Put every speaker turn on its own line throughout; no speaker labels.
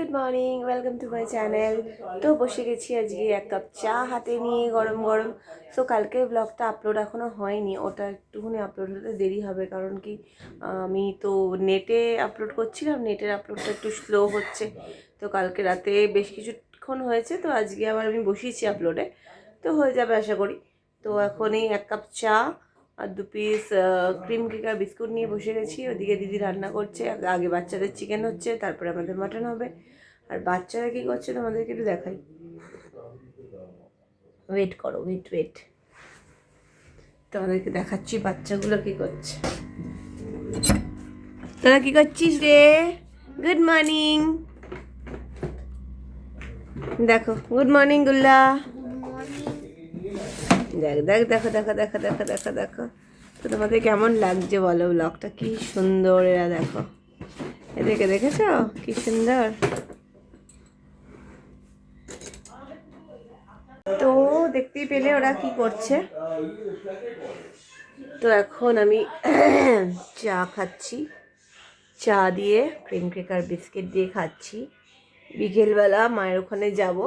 Good morning, welcome to my channel. তো বসে গেছি আজকে এক কাপ চা হাতে নিয়ে গরম গরম। সো কালকের ব্লগটা আপলোড এখনও হয়নি, ওটা একটুখানি আপলোড হতে দেরি হবে, কারণ কি, আমি তো নেটে আপলোড করছিলাম নেটের আপলোডটা একটু স্লো হচ্ছে। তো কালকে রাতে বেশ কিছুক্ষণ হয়েছে, তো আজকে আবার আমি বসিয়েছি আপলোডে তো হয়ে যাবে আশা করি। তো এখন এই এক কাপ চা আর দু পিস ক্রিম কেক আর বিস্কুট নিয়ে বসে গেছি। ওদিকে দিদি রান্না করছে আগে- বাচ্চাদের চিকেন হচ্ছে, তারপরে আমাদের মাটন হবে। আর বাচ্চারা কী করছে তোমাদেরকে একটু দেখাই। ওয়েট করো ওয়েট ওয়েট তোমাদেরকে দেখাচ্ছি বাচ্চাগুলো কী করছে। তোরা কী করছিস রে? গুড মর্নিং দেখো গুড মর্নিং গুল্লা। দেখ দেখ, দেখো দেখো দেখো দেখো দেখো দেখো। তো তোমাদের কেমন লাগছে বলো ব্লগটা কি সুন্দর এরা দেখো। এদেরকে দেখেছ? কি সুন্দর। তো দেখতেই পেলে ওরা কি করছে। তো এখন আমি চা খাচ্ছি। চা দিয়ে ক্রিম ক্রেকার বিস্কিট দিয়ে খাচ্ছি। বিকেলবেলা মায়ের ওখানে যাব।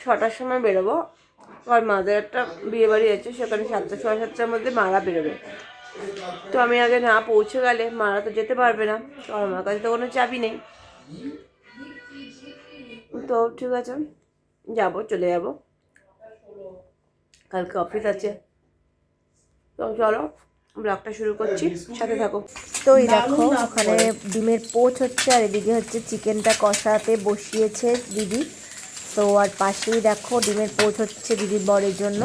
ছটার সময় বেরোবো। আর মাদের একটা বিয়ে বাড়ি আছে, সেখানে সাতটা, সাড়ে সাতটার মধ্যে মারা বেরোবে। তো আমি আগে না পৌঁছে গেলে মারা তো যেতে পারবে না আর আমার কাছে তো কোনো চাবি নেই। তো ঠিক আছে, যাব, চলে যাব। কালকে অফিস আছে। তো চলো ব্লগটা শুরু করছি, সাথে থাকো।
তো এই দেখো, ওখানে ডিমের পোচ হচ্ছে, আর এদিকে হচ্ছে চিকেনটা কষাতে বসিয়েছে দিদি। তো আর পাশেই দেখো ডিমের পোচ হচ্ছে দিদির বরের জন্য।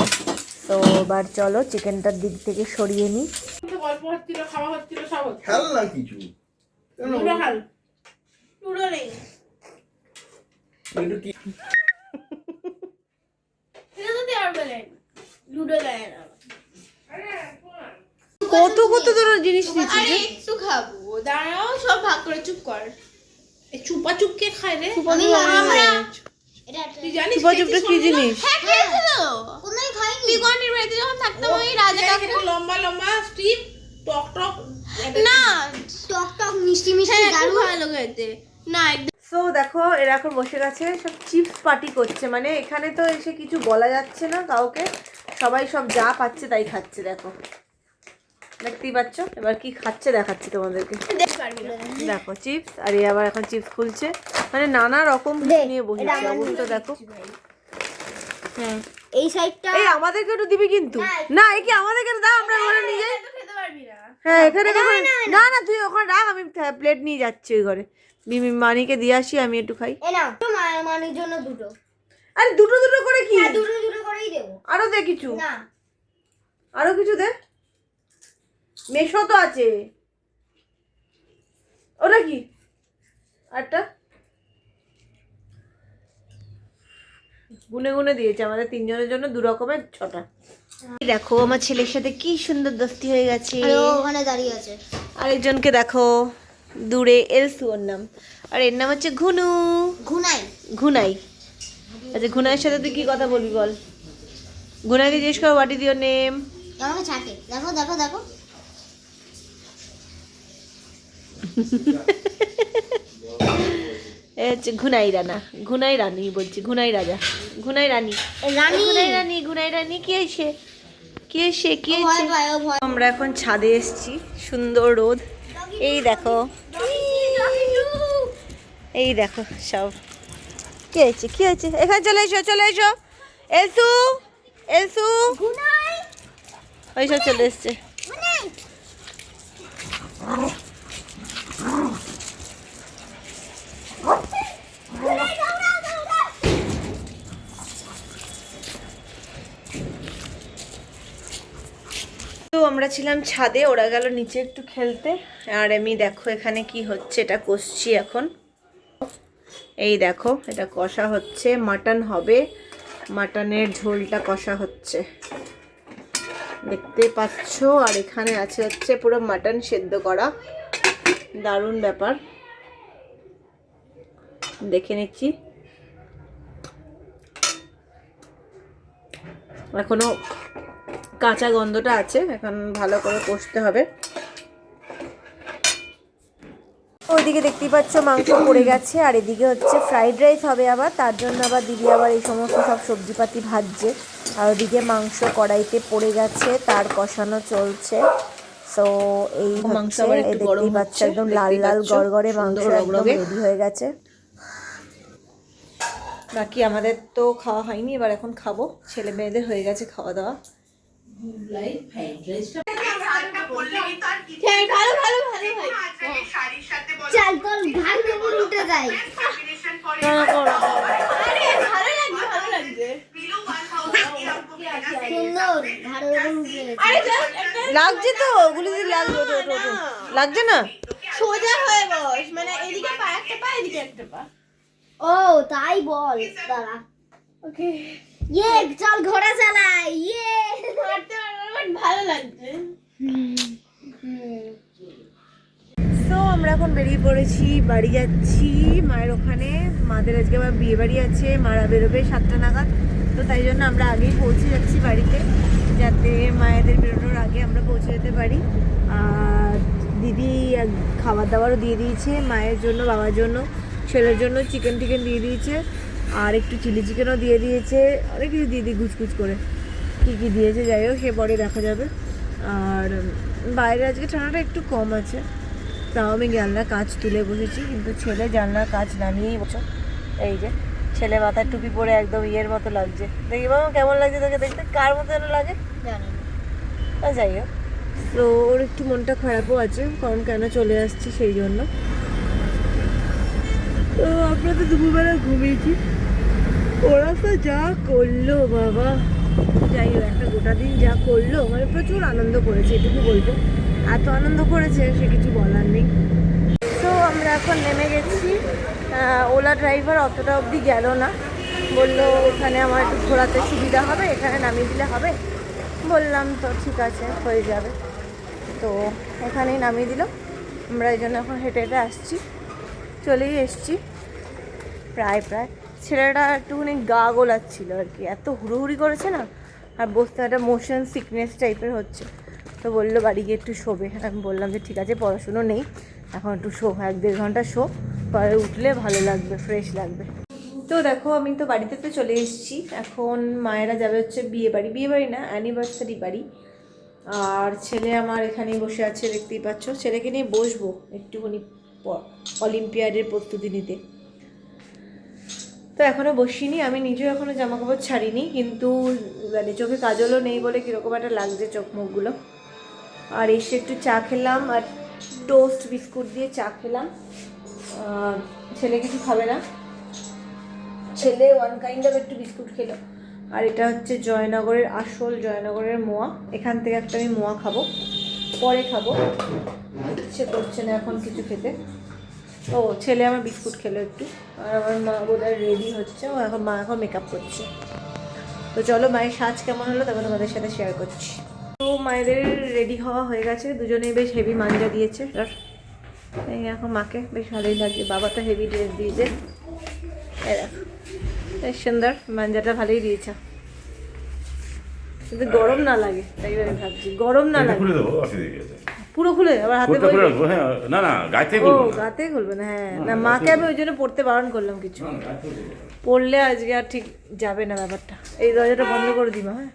তো এবার চলো চিকেনটার দিক থেকে সরিয়ে নিই।
গল্প হচ্ছিল খাওয়া হচ্ছিল সব
খেল না কিছু।
কত কত তোর জিনিস নিচ্ছিস
একটু খাব। দাঁড়াও সব ভাগ করে চুপ কর। এই চুপা চুপ কে খায় রে? আমরা
কি জিনিস?
হ্যাঁ খেয়েছিল। কোথায় খাইনি। বিগনের বাড়িতে যখন থাকতাম ওই রাজা কাকু লম্বা লম্বা স্ট্রিপ টক টক না টক টক মিষ্টি মিষ্টি দারুণ। ভালো খেতে। না
সো দেখো এরা এখন বসে গেছে সব চিপস পার্টি করছে। মানে এখানে তো এসে কিছু বলা যাচ্ছে না কাউকে। সবাই সব যা পাচ্ছে তাই খাচ্ছে দেখো। দেখতেই পাচ্ছ? এবার কি খাচ্ছে দেখাচ্ছি তোমাদেরকে। দেখো চিপস আর আবার এখন চিপস খুলছে। মানে নানা রকম নিয়ে বসেছে অবস্থা দেখো। হ্যাঁ।
এই সাইডটা
এই আমাদেরকে একটু দিবি কিন্তু। না কি আমাদেরকে দাও আমরা ঘরে নিয়ে যাই। হ্যাঁ এখানে না না তুই ওখানে রাখ আমি প্লেট নিয়ে যাচ্ছি ওই ঘরে। মানিকে দিয়ে আসি আমি একটু খাই।
মানের জন্য দুটো।
আরে দুটো দুটো করে কি?
দুটো দুটো করেই দেবো।
আরও দে কিছু।
না।
আরও কিছু দে। মেশো তো আছে। ওটা কি? আরটা গুনে গুনে দিয়েছে আমাদের তিনজনের জন্য দু রকমের ছটা। দেখো আমার ছেলের সাথে কি সুন্দর দোস্তি হয়ে গেছে।
ওখানে দাঁড়িয়ে আছে।
আরেকজনকে দেখো দূরে এলসু ওর নাম। আর এর নাম হচ্ছে ঘুনু।
ঘুনাই।
ঘুনাই। আচ্ছা ঘুনাইয়ের সাথে তুই কি কথা বলবি বল? ঘুনাইকে জিজ্ঞেস কর হোয়াট ইজ ইউর নেম
আমাকে ছাকে দেখো দেখো দেখো
এ হচ্ছে ঘুনাই রানা ঘুনাই রানী বলছি ঘুনাই রাজা ঘুনাই রানী।
রানী।
ঘুনাই রানী ঘুনাই রানী কি এসে? কি এসে কি এসে? আমরা এখন ছাদে এসেছি সুন্দর রোদ। এই দেখো। এই দেখো সব। কি হয়েছে কি হয়েছে এখানে চলে এসো চলে এসো। এলসু এলসু।
ঘুনাই।
ওই সব চলে এসছে। তো আমরা ছিলাম ছাদে, ওরা গেল নিচে একটু খেলতে। আর আমি দেখো এখানে কি হচ্ছে, এটা কষছি এখন। এই দেখো, এটা কষা হচ্ছে, মাটন হবে। মাটনের ঝোলটা কষা হচ্ছে। দেখতে পাচ্ছ, আর এখানে আছে হচ্ছে পুরো মাটন সেদ্ধ করা। দারুণ ব্যাপার। দেখে নিচ্ছি। এখনও কাঁচা গন্ধটা আছে এখন ভালো করে কষতে হবে। ও
এদিকে দেখতেই পাচ্ছ মাংস পড়ে গেছে আর এদিকে হচ্ছে ফ্রাইড রাইস হবে আবার তার জন্য আবার দিদি আবার এই সমস্ত সব সবজিপাতি ভাজছে। আর ওদিকে মাংস কড়াইতে পড়ে গেছে তার কষানো চলছে। সো এই
মাংস
দেখতেই পাচ্ছ একদম লাল লাল গড়গড়ে মাংস একদম রেডি হয়ে গেছে।
বাকি আমাদের তো খাওয়া হয়নি এবার এখন খাব ছেলে মেয়েদের হয়ে গেছে খাওয়া দাওয়া।
ভালো ভালো ভালো ভাই
চাল তোর ঘাড় উপর উঠে যায়।
লাগছে
তো ওগুলি লাগছে লাগছে না?
সোজা হয়ে বস মানে এদিকে পা একটা পা এদিকে একটা পা।
ও তাই বল দাঁড়া।
ওকে
ইয়ে চল ঘোড়া চালাই ইয়ে
হাঁটতে পারব বাট ভালো লাগছে
তো আমরা এখন বেরিয়ে পড়েছি, বাড়ি যাচ্ছি। মায়ের ওখানে। মাদের আজকে আবার বিয়ে বাড়ি আছে। মারা বেরোবে সাতটা নাগাদ। তো তাই জন্য আমরা আগেই পৌঁছে যাচ্ছি বাড়িতে, যাতে মায়েদের বেরোনোর আগে আমরা পৌঁছে যেতে পারি। আর দিদি খাবার দাবারও দিয়ে দিয়েছে মায়ের জন্য, বাবার জন্য, ছেলের জন্য চিকেন টিকেন দিয়ে দিয়েছে। আর একটু চিলি চিকেনও দিয়ে দিয়েছে। অনেক কিছু দিয়ে দিই করে। কী কী দিয়েছে যাই হোক, সে পরে দেখা যাবে। আর বাইরে আজকে ঠান্ডাটা একটু কম আছে। তাও আমি জানলার কাজ তুলে বসেছি কিন্তু ছেলে জানলার কাজ নামিয়েই বসো। এই যে ছেলে মাথায় টুপি পরে একদম ইয়ের মতো লাগছে। দেখি বাবা কেমন লাগছে তোকে দেখতে? কার মতো যেন লাগে?
জানি না।
যাই হোক। তো ওর একটু মনটা খারাপও আছে কারণ কেন চলে আসছি সেই জন্য। তো আমরা তো দুপুরবেলা ঘুমিয়েছি। ওরা তো যা করল বাবা। যাই হোক একটা গোটা দিন যা করল মানে প্রচুর আনন্দ করেছে এটুকু বলব। এত আনন্দ করেছে সে কিছু বলার নেই। তো আমরা এখন নেমে গেছি। ওলা ড্রাইভার অতটা অবধি গেল না। বলল, ওখানে আমার একটু ঘোরাতে সুবিধা হবে, এখানে নামিয়ে দিলে হবে? বললাম, তো ঠিক আছে, হয়ে যাবে। তো এখানেই নামিয়ে দিল। আমরা এই জন্য এখন হেঁটে হেঁটে আসছি। চলেই এসছি। প্রায় প্রায়। ছেলেটা একটুখানি গা গোলাচ্ছিল আর কি। এত হুড়োহুড়ি করেছে না? আর বসতে একটা মোশন সিকনেস টাইপের হচ্ছে। তো বলল, বাড়ি গিয়ে একটু শোবে আমি বললাম যে, ঠিক আছে, পড়াশুনো নেই। এখন একটু শো, এক দেড় ঘণ্টা শো। পরে উঠলে ভালো লাগবে ফ্রেশ লাগবে। তো দেখো, আমি তো বাড়িতে তো চলে এসেছি। এখন মায়েরা যাবে হচ্ছে বিয়ে বাড়ি। বিয়ে বাড়ি না অ্যানিভার্সারি বাড়ি। আর ছেলে আমার এখানে বসে আছে, দেখতেই পাচ্ছ। ছেলেকে নিয়ে বসবো একটুখানি অলিম্পিয়াডের প্রস্তুতি নিতে তো এখনও বসিনি। আমি নিজেও এখনও জামা কাপড় ছাড়িনি, কিন্তু মানে চোখে কাজলও নেই বলে কীরকম একটা লাগছে চোখ মুখগুলো। আর এসে একটু চা খেলাম আর টোস্ট বিস্কুট দিয়ে চা খেলাম। ছেলে কিছু খাবে না। ছেলে ওয়ান কাইন্ড অফ একটু বিস্কুট খেলো। আর এটা হচ্ছে জয়নগরের আসল, জয়নগরের মোয়া। এখান থেকে একটা আমি মোয়া খাব। পরে খাব। ইচ্ছে করছে না এখন কিছু খেতে। ও, ছেলে আমার বিস্কুট খেলো একটু। আর আমার মা বোধহয় রেডি হচ্ছে। ও এখন, মা এখন মেকআপ করছে। তো চলো মায়ের সাজ কেমন হলো তখন তোমাদের সাথে শেয়ার করছি। তো মায়েদের রেডি হওয়া হয়ে গেছে। দুজনেই বেশ হেভি মাঞ্জা দিয়েছে। এখন মাকে বেশ ভালোই লাগছে। বাবা তো হেভি ড্রেস দিয়েছে। এই দেখো বেশ সুন্দর মাঞ্জাটা ভালোই দিয়েছে। কিন্তু গরম না লাগে তাই আমি ভাবছি গরম না লাগে।
দেবো
পুরো খুলে আবার হাতে
হ্যাঁ না না
ও
খুলবো না।
গাতে খুলবে না হ্যাঁ। না মাকে আমি ওই জন্য পড়তে বারণ করলাম কিছু। পড়লে আজকে আর ঠিক যাবে না ব্যাপারটা। এই দরজাটা বন্ধ করে মা হ্যাঁ।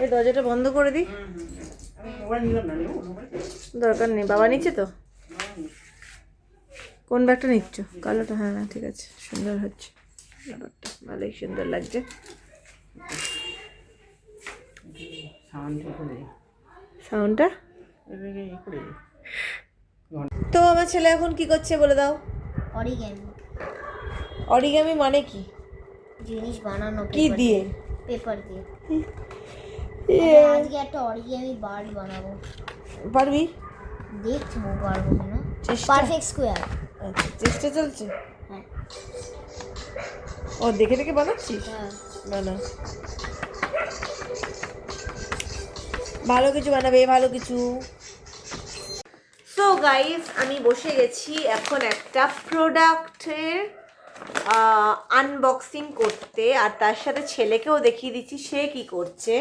এই দরজাটা বন্ধ করে দিই। দরকার নেই। বাবা নিচ্ছে তো? কোন ব্যাগটা নিচ্ছ? কালোটা? হ্যাঁ হ্যাঁ ঠিক আছে। সুন্দর হচ্ছে। ব্যাপারটা ভালোই সুন্দর লাগছে। সাউন্ডটা তো আমার ছেলে এখন কি করছে বলে দাও?
অরিগেমি।
অরিগামি মানে কি?
জিনিস বানানো
কি দিয়ে?
পেপার দিয়ে। আজকে একটা অরিগেমি বার্ড বানাবো।
পারবি
দেখব পারব কিনা? পারফেক্ট স্কোয়ার
আচ্ছা, চেষ্টা চলছে?
হ্যাঁ।
ও দেখে দেখে বানাচ্ছিস?
হ্যাঁ।
বানা। ভালো কিছু বানাবে ভালো কিছু। সো গাইস আমি বসে গেছি এখন একটা প্রোডাক্টের আনবক্সিং করতে আর তার সাথে ছেলেকেও দেখিয়ে দিচ্ছি সে কি করছে।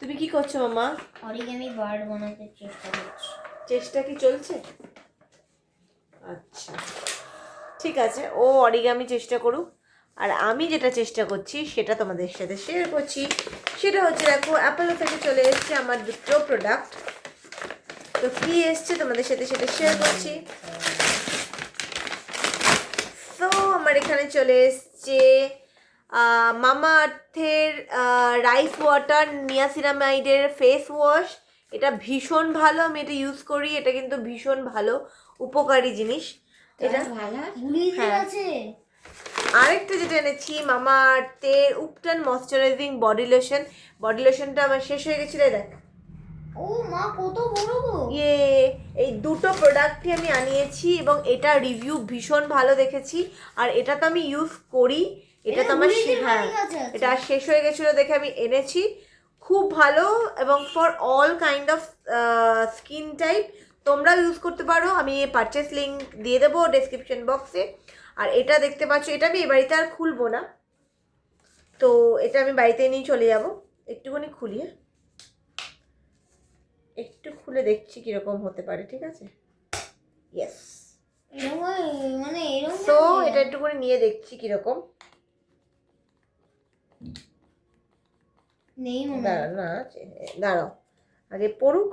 তুমি কি করছ মামা?
অরিগামি বার্ড বানাতে চেষ্টা করছি।
চেষ্টা কি চলছে? আচ্ছা। ঠিক আছে ও অরিগামি চেষ্টা করুক। আর আমি যেটা চেষ্টা করছি সেটা তোমাদের সাথে শেয়ার করছি। সেটা হচ্ছে দেখো অ্যাপেলো থেকে চলে এসছে আমার দুটো প্রোডাক্ট তো কী এসছে তোমাদের সাথে সেটা শেয়ার করছি। তো আমার এখানে চলে এসছে মামা আর্থের রাইস ওয়াটার নিয়াসিনামাইডের ফেস ওয়াশ এটা ভীষণ ভালো আমি এটা ইউজ করি এটা কিন্তু ভীষণ ভালো উপকারী জিনিস। এটা হ্যাঁ। আরেকটা যেটা এনেছি মামা আর্থের Ubtan moisturising body lotion body লোশনটা আমার শেষ হয়ে গেছিল দেখ।
ও মা কত বড় গো।
ইয়ে এই দুটো প্রোডাক্টই আমি আনিয়েছি এবং এটা রিভিউ ভীষণ ভালো দেখেছি। আর এটা তো আমি ইউজ করি এটা তো আমার হ্যাঁ এটা আর শেষ হয়ে গেছিল দেখে আমি এনেছি। খুব ভালো এবং for all kind of skin type তোমরা ইউজ করতে পারো। আমি পারচেস লিঙ্ক দিয়ে দেবো ডেসক্রিপশন বক্সে আর এটা দেখতে পাচ্ছ এটা আমি এ বাড়িতে আর খুলবো না। তো এটা আমি বাড়িতে নিয়ে চলে যাব। একটুখানি খুলিয়ে একটু খুলে দেখছি কীরকম হতে পারে ঠিক আছে? ইয়েস
মানে
তো এটা একটু করে নিয়ে দেখছি কীরকম।
নেই
দাঁড়া না দাঁড়াও। আগে পড়ুক।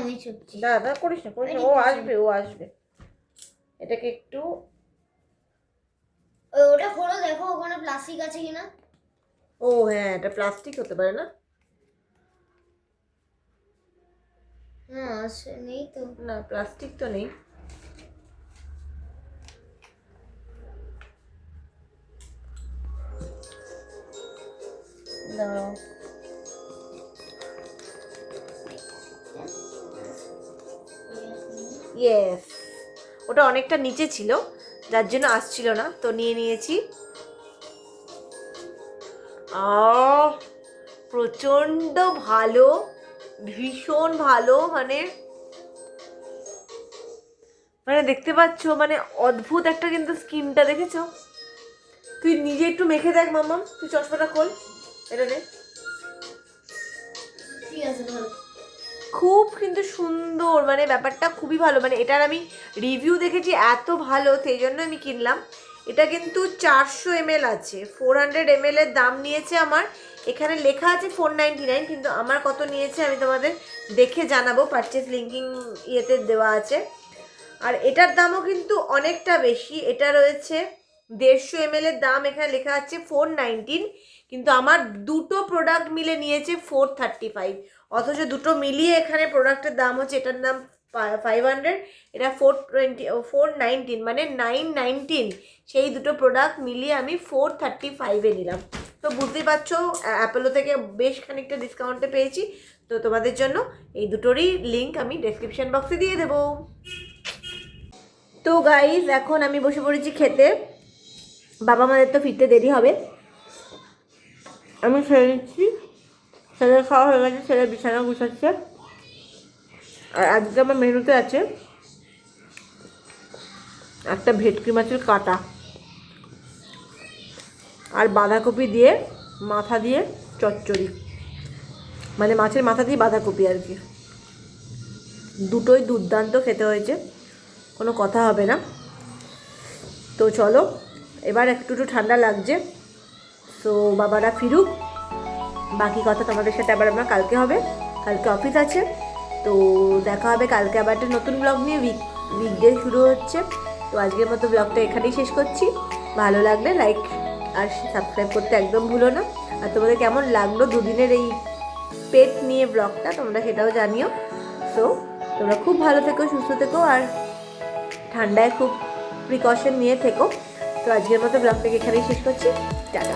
আমি ছুটছি।
দাঁড়া করিস না করিস না। ও আসবে ও আসবে। এটাকে একটু
ওটা খোলো দেখো ওখানে প্লাস্টিক আছে কিনা।
ও হ্যাঁ এটা প্লাস্টিক হতে পারে না।
হ্যাঁ আছে নেই তো।
না প্লাস্টিক তো নেই। অনেকটা নিচে ছিল, যার জন্য আসছিল না। তো নিয়ে নিয়েছি। প্রচণ্ড ভালো, ভীষণ ভালো মানে মানে দেখতে পাচ্ছ মানে অদ্ভুত একটা কিন্তু স্কিনটা, দেখেছ? তুই নিজে একটু মেখে দেখ মামাম তুই চশমাটা খোল, এটা নে।
ঠিক আছে
খুব কিন্তু সুন্দর মানে ব্যাপারটা খুবই ভালো। মানে এটার আমি রিভিউ দেখেছি, এত ভালো, সেই জন্য আমি কিনলাম। এটা কিন্তু চারশো এমএল আছে। ফোর হান্ড্রেড এর দাম নিয়েছে আমার। এখানে লেখা আছে ফোর নাইন কিন্তু আমার কত নিয়েছে আমি তোমাদের দেখে জানাব। পারচেস লিঙ্কিং ইয়েতে দেওয়া আছে। আর এটার দামও কিন্তু অনেকটা বেশি। এটা রয়েছে দেড়শো এমএল এর দাম। এখানে লেখা আছে ফোর নাইনটিন কিন্তু আমার দুটো প্রোডাক্ট মিলে নিয়েছে ফোর থার্টি ফাইভ অথচ দুটো মিলিয়ে এখানে প্রোডাক্টের দাম হচ্ছে, এটার দাম ফাইভ হান্ড্রেড এটা ফোর টোয়েন্টি ফোর নাইনটিন মানে নাইন নাইনটিন সেই দুটো প্রোডাক্ট মিলিয়ে আমি ফোর থার্টি ফাইভে নিলাম। তো বুঝতেই পারছ অ্যাপেলো থেকে বেশ খানিকটা ডিসকাউন্টে পেয়েছি। তো তোমাদের জন্য এই দুটোরই লিঙ্ক আমি ডেসক্রিপশন বক্সে দিয়ে দেবো। তো গাইজ এখন আমি বসে পড়েছি খেতে। বাবা মাদের তো ফিরতে দেরি হবে। আমি খেয়ে নিচ্ছি ছেলের খাওয়া হয়ে গেছে ছেলে বিছানা গুছাচ্ছে আর আজকে আমার মেনুতে আছে একটা ভেটকি মাছের কাটা আর বাঁধাকপি দিয়ে মাথা দিয়ে চচ্চড়ি। মানে মাছের মাথা দিয়ে বাঁধাকপি আর কি। দুটোই দুর্দান্ত খেতে হয়েছে, কোনো কথা হবে না। তো চলো, এবার একটু একটু ঠান্ডা লাগছে, তো বাবারা ফিরুক। বাকি কথা তোমাদের সাথে আবার আমার কালকে হবে। কালকে অফিস আছে। তো দেখা হবে কালকে আবার একটা নতুন ব্লগ নিয়ে। উইক উইকডে শুরু হচ্ছে। তো আজকের মতো ব্লগটা এখানেই শেষ করছি। ভালো লাগলে লাইক আর সাবস্ক্রাইব করতে একদম ভুলো না। আর তোমাদের কেমন লাগল দুদিনের এই পেট নিয়ে ব্লগটা তোমরা সেটাও জানিও। তো তোমরা খুব ভালো থেকো, সুস্থ থেকো আর ঠান্ডায় খুব প্রিকশন নিয়ে থেকো। তো আজকের মতো ব্লগটাকে এখানেই শেষ করছি। টাটা।